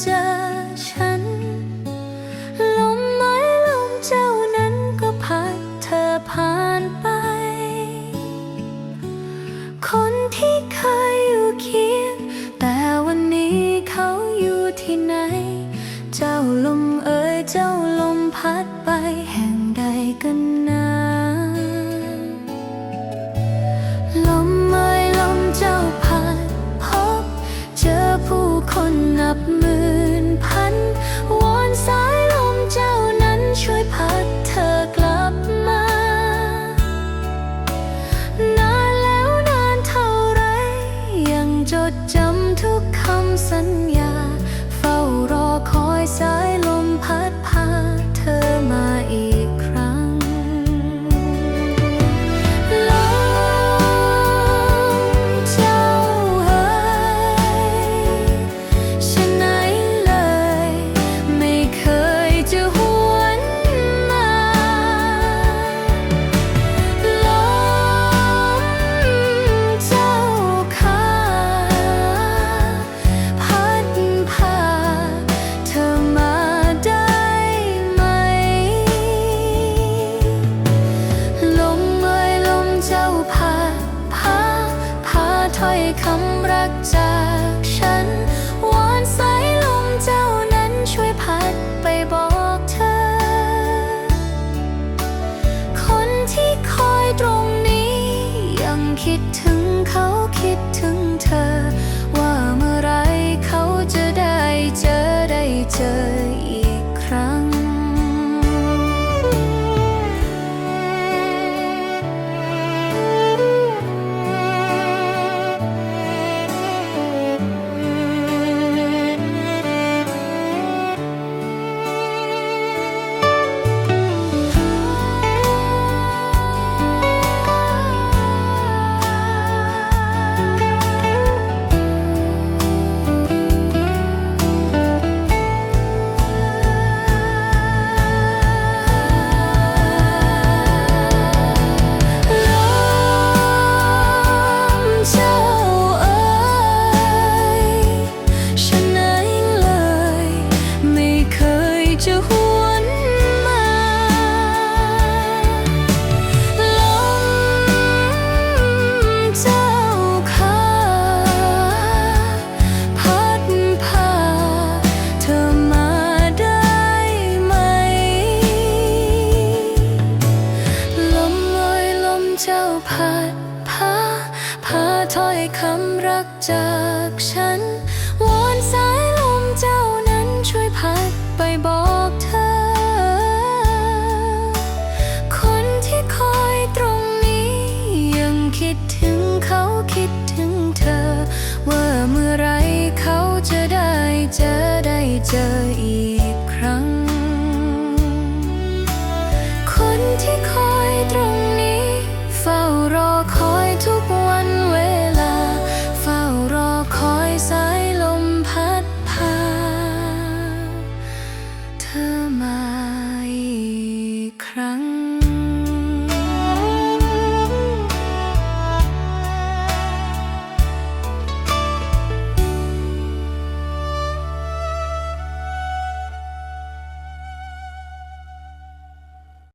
เจอฉัน ลมไม้ลมเจ้านั้นก็พัดเธอผ่านไป คนที่เคยอยู่เคียง แต่วันนี้เขาอยู่ที่ไหน เจ้าลมเอ๋ยเจ้าลมพัด ดจำทุกคำสัญญา เฝ้ารอคอยสาย คำรักจากฉัน วอนสายลมเจ้านั้นช่วยพัดไปบอกเธอ คนที่คอยตรงนี้ยังคิดถึงเขาคิดถึงเธอ เจ้าพัดพาพาถ้อยคำรักจากฉัน วอนสายลมเจ้านั้นช่วยพัดไปบอกเธอ คนที่คอยตรงนี้ยังคิดถึงเขาคิดถึงเธอ ว่าเมื่อไรเขาจะได้เจอได้เจออีก ครั้ง